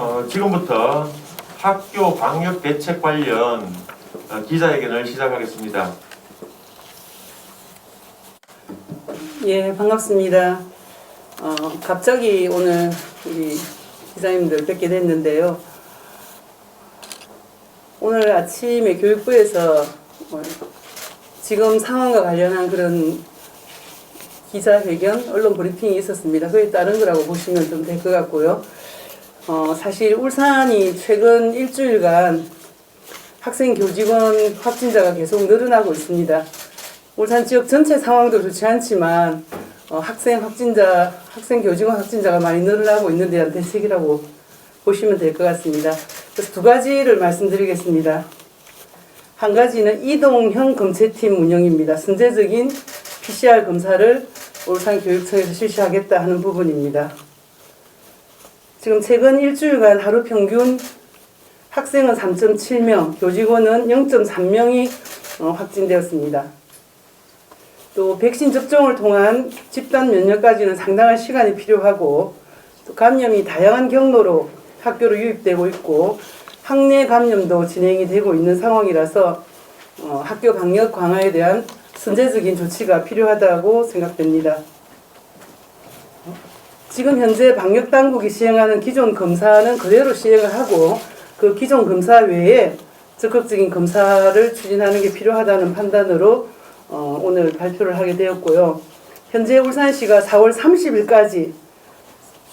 어, 지금부터 학교 방역 대책 관련 어, 기자회견을 시작하겠습니다. 예, 반갑습니다. 어, 갑자기 오늘 우리 기자님들 뵙게 됐는데요. 오늘 아침에 교육부에서 어, 지금 상황과 관련한 그런 기자회견, 언론 브리핑이 있었습니다. 그에 따른 거라고 보시면 좀 될 것 같고요. 어, 사실 울산이 최근 일주일간 학생 교직원 확진자가 계속 늘어나고 있습니다. 울산 지역 전체 상황도 좋지 않지만 어, 학생 확진자, 학생 교직원 확진자가 많이 늘어나고 있는 데한 대책이라고 보시면 될 것 같습니다. 그래서 두 가지를 말씀드리겠습니다. 한 가지는 이동형 검체팀 운영입니다. 선제적인 PCR 검사를 울산 교육청에서 실시하겠다 하는 부분입니다. 지금 최근 일주일간 하루 평균 학생은 3.7명, 교직원은 0.3명이 어, 확진되었습니다. 또 백신 접종을 통한 집단 면역까지는 상당한 시간이 필요하고 또 감염이 다양한 경로로 학교로 유입되고 있고 학내 감염도 진행이 되고 있는 상황이라서 어, 학교 방역 강화에 대한 선제적인 조치가 필요하다고 생각됩니다. 지금 현재 방역 당국이 시행하는 기존 검사는 그대로 시행을 하고 그 기존 검사 외에 적극적인 검사를 추진하는 게 필요하다는 판단으로 어, 오늘 발표를 하게 되었고요. 현재 울산시가 4월 30일까지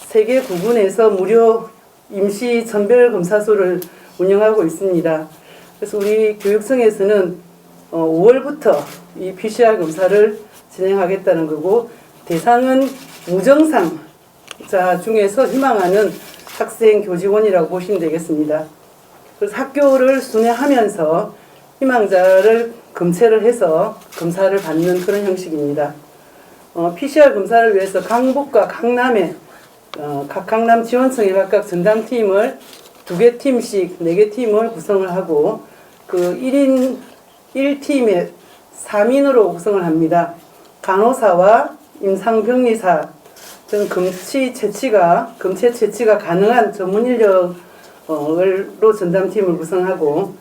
세계 구군에서 무료 임시 전별 검사소를 운영하고 있습니다. 그래서 우리 교육청에서는 어, 5월부터 이 PCR 검사를 진행하겠다는 거고 대상은 무증상 자 중에서 희망하는 학생 교직원이라고 보시면 되겠습니다. 그래서 학교를 순회하면서 희망자를 검체를 해서 검사를 받는 그런 형식입니다. 어, PCR 검사를 위해서 강북과 강남에 어, 각 강남 지원청에 각각 전담팀을 두 개 팀씩 네 개 팀을 구성을 하고 그 1인 1팀에 3인으로 구성을 합니다. 간호사와 임상병리사 등 검치 채취가 검체 채취가 가능한 전문 인력으로 전담팀을 구성하고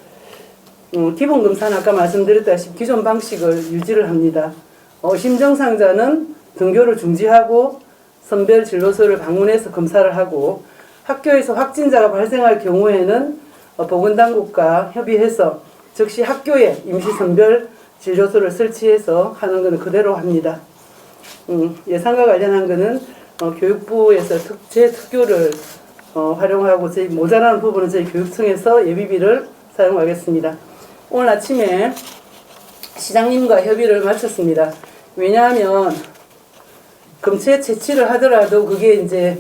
어, 기본 검사는 아까 말씀드렸다시피 기존 방식을 유지를 합니다. 어, 심정상자는 등교를 중지하고 선별 진료소를 방문해서 검사를 하고 학교에서 확진자가 발생할 경우에는 어, 보건당국과 협의해서 즉시 학교에 임시 선별 진료소를 설치해서 하는 것은 그대로 합니다. 음, 예산과 관련한 것은 어, 교육부에서 특, 제 특교를 어, 활용하고 저희 모자라는 부분은 저희 교육청에서 예비비를 사용하겠습니다. 오늘 아침에 시장님과 협의를 마쳤습니다. 왜냐하면 검체 채취를 하더라도 그게 이제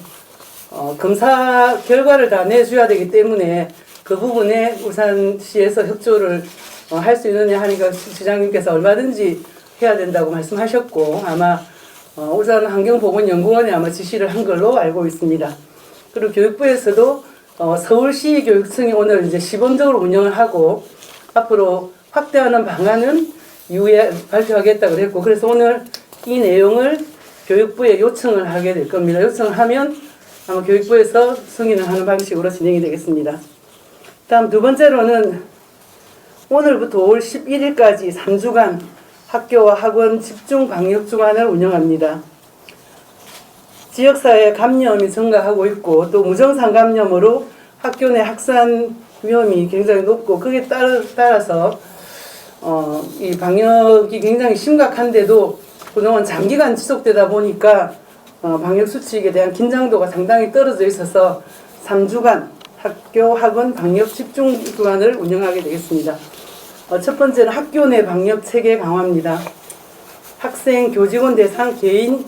어, 검사 결과를 다 내줘야 되기 때문에 그 부분에 울산시에서 협조를 어, 할 수 있느냐 하니까 시장님께서 얼마든지 해야 된다고 말씀하셨고 아마 어, 울산 환경보건연구원에 아마 지시를 한 걸로 알고 있습니다. 그리고 교육부에서도 어, 서울시 교육청이 오늘 이제 시범적으로 운영을 하고 앞으로 확대하는 방안은 이후에 발표하겠다 그랬고 그래서 오늘 이 내용을 교육부에 요청을 하게 될 겁니다. 요청을 하면 아마 교육부에서 승인을 하는 방식으로 진행이 되겠습니다. 다음 두 번째로는 오늘부터 5월 11일까지 3주간 학교와 학원 집중 방역 주간을 운영합니다. 지역사회 감염이 증가하고 있고 또 무증상 감염으로 학교 내 확산 위험이 굉장히 높고 그에 따라, 따라서 어, 이 방역이 굉장히 심각한데도 그동안 장기간 지속되다 보니까 어, 방역 수칙에 대한 긴장도가 상당히 떨어져 있어서 3주간 학교 학원 방역 집중 주간을 운영하게 되겠습니다. 어, 첫 번째는 학교 내 방역 체계 강화입니다. 학생 교직원 대상 개인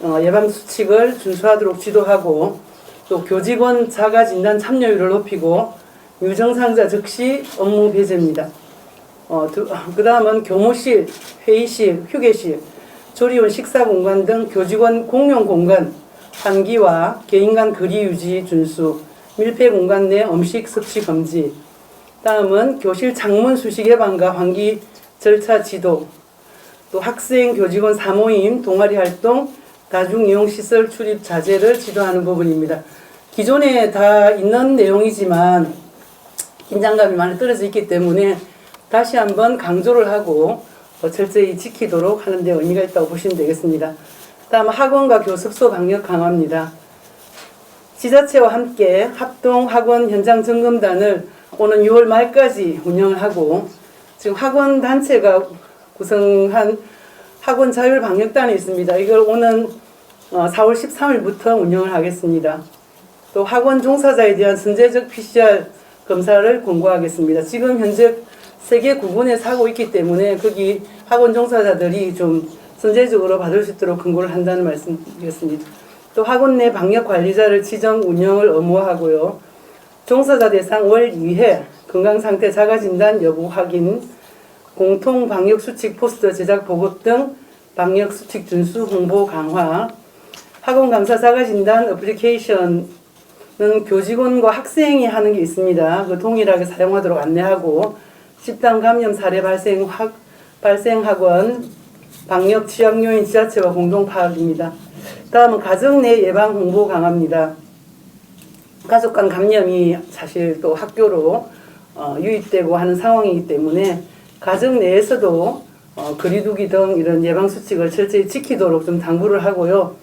어, 예방 수칙을 준수하도록 지도하고 또 교직원 자가 진단 참여율을 높이고 유증상자 즉시 업무 배제입니다. 어, 그 다음은 교무실, 회의실, 휴게실, 조리원 식사 공간 등 교직원 공용 공간, 환기와 개인 간 거리 유지 준수, 밀폐 공간 내 음식 섭취 금지. 다음은 교실 창문 수식 예방과 환기 절차 지도, 또 학생 교직원 사모임, 동아리 활동, 다중 이용 시설 출입 자제를 지도하는 부분입니다. 기존에 다 있는 내용이지만 긴장감이 많이 떨어져 있기 때문에 다시 한번 강조를 하고 어, 철저히 지키도록 하는 데 의미가 있다고 보시면 되겠습니다. 다음 학원과 교습소 방역 강화입니다. 지자체와 함께 합동 학원 현장 점검단을 오는 6월 말까지 운영을 하고 지금 학원 단체가 구성한 학원 자율 방역단이 있습니다. 이걸 오는 어, 4월 13일부터 운영을 하겠습니다. 또 학원 종사자에 대한 선제적 PCR 검사를 공고하겠습니다. 지금 현재 세개 구분에서 하고 있기 때문에 거기 학원 종사자들이 좀 선제적으로 받을 수 있도록 권고를 한다는 말씀드리겠습니다. 또 학원 내 방역 관리자를 지정 운영을 의무화하고요. 종사자 대상 월 2회 건강 상태 자가 진단 여부 확인, 공통 방역 수칙 포스터 제작 보급 등 방역 수칙 준수 홍보 강화, 학원 강사 자가 진단 어플리케이션은 교직원과 학생이 하는 게 있습니다. 그 동일하게 사용하도록 안내하고 집단 감염 사례 발생 학 발생 학원 방역 취약 요인 지자체와 공동 파악입니다. 다음은 가정 내 예방 홍보 강화입니다. 가족 간 감염이 사실 또 학교로 어, 유입되고 하는 상황이기 때문에 가정 내에서도 어, 거리두기 등 이런 예방 수칙을 철저히 지키도록 좀 당부를 하고요.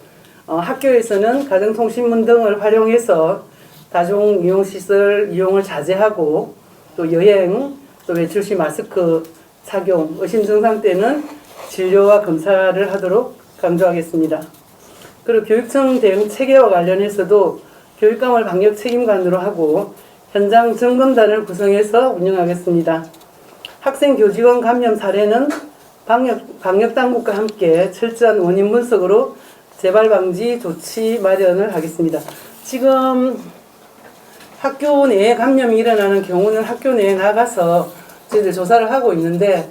어, 학교에서는 가정통신문 등을 활용해서 다중 이용 시설 이용을 자제하고 또 여행 또 외출 시 마스크 착용 의심 증상 때는 진료와 검사를 하도록 강조하겠습니다. 그리고 교육청 대응 체계와 관련해서도 교육감을 방역 책임관으로 하고 현장 점검단을 구성해서 운영하겠습니다. 학생 교직원 감염 사례는 방역, 방역 당국과 함께 철저한 원인 분석으로 재발 방지 조치 마련을 하겠습니다. 지금 학교 내에 감염이 일어나는 경우는 학교 내에 나가서 저희들 조사를 하고 있는데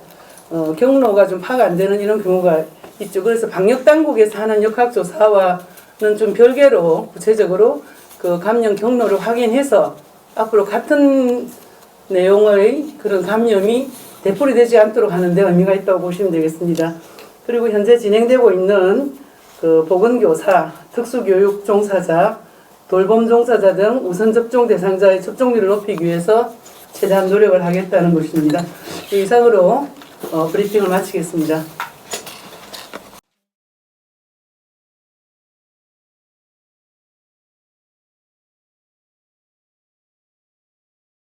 어, 경로가 좀 파악 안 되는 이런 경우가 있죠. 그래서 방역 당국에서 하는 역학 조사와는 좀 별개로 구체적으로 그 감염 경로를 확인해서 앞으로 같은 내용의 그런 감염이 되풀이 되지 않도록 하는 데 의미가 있다고 보시면 되겠습니다. 그리고 현재 진행되고 있는 그 보건교사, 특수교육 종사자, 돌봄 종사자 등 우선 접종 대상자의 접종률을 높이기 위해서 최대한 노력을 하겠다는 것입니다. 이상으로 어, 브리핑을 마치겠습니다.